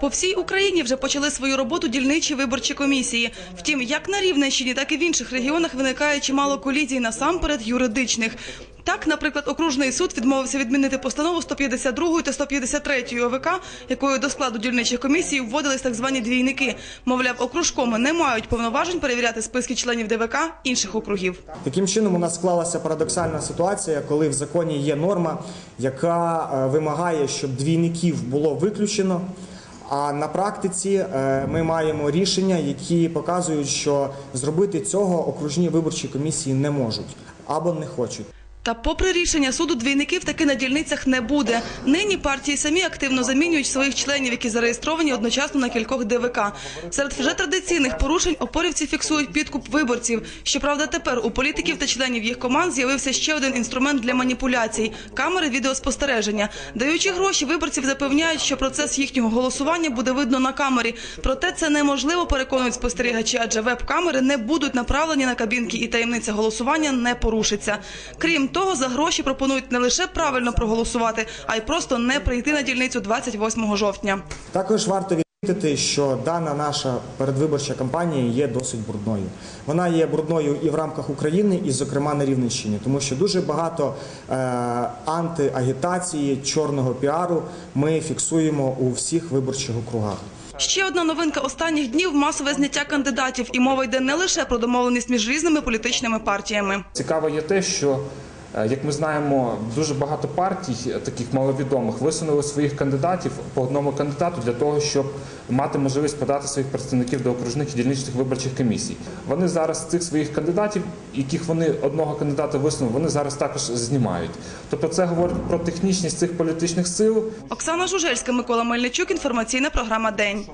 По всій Україні вже почали свою роботу дільничі виборчі комісії. Втім, як на Рівненщині, так і в інших регіонах виникає чимало колізій, насамперед юридичних. Так, наприклад, окружний суд відмовився відмінити постанову 152 та 153 ОВК, якою до складу дільничих комісій вводились так звані двійники. Мовляв, окружкоми не мають повноважень перевіряти списки членів ДВК інших округів. Таким чином, у нас склалася парадоксальна ситуація, коли в законі є норма, яка е, вимагає, щоб двійників було виключено. А на практиці е, ми маємо рішення, які показують, що зробити цього окружні виборчі комісії не можуть або не хочуть. Та попри рішення суду, двійників таки на дільницях не буде. Нині партії самі активно замінюють своїх членів, які зареєстровані одночасно на кількох ДВК. Серед вже традиційних порушень опорівці фіксують підкуп виборців. Щоправда, тепер у політиків та членів їх команд з'явився ще один інструмент для маніпуляцій – камери відеоспостереження. Даючи гроші, виборців запевняють, що процес їхнього голосування буде видно на камері. Проте це неможливо, переконують спостерігачі, адже веб-камери не будуть направлені на кабінки і таємниця голосування не порушиться. Крім того, за гроші пропонують не лише правильно проголосувати, а й просто не прийти на дільницю 28 жовтня. Також варто відмітити, що дана наша передвиборча кампанія є досить брудною. Вона є брудною і в рамках України, і, зокрема, на Рівненщині, тому що дуже багато е, антиагітації, чорного піару ми фіксуємо у всіх виборчих округах. Ще одна новинка останніх днів – масове зняття кандидатів. І мова йде не лише про домовленість між різними політичними партіями. Цікаво є те, що як ми знаємо, дуже багато партій, е, таких маловідомих, висунули своїх кандидатів по одному кандидату для того, щоб мати можливість подати своїх представників до окружних і дільничних виборчих комісій. Вони зараз цих своїх кандидатів, яких вони одного кандидата висунули, вони зараз також знімають. Тобто, це говорить про технічність цих політичних сил. Оксана Жужельська, Микола Мельничук. Інформаційна програма «День».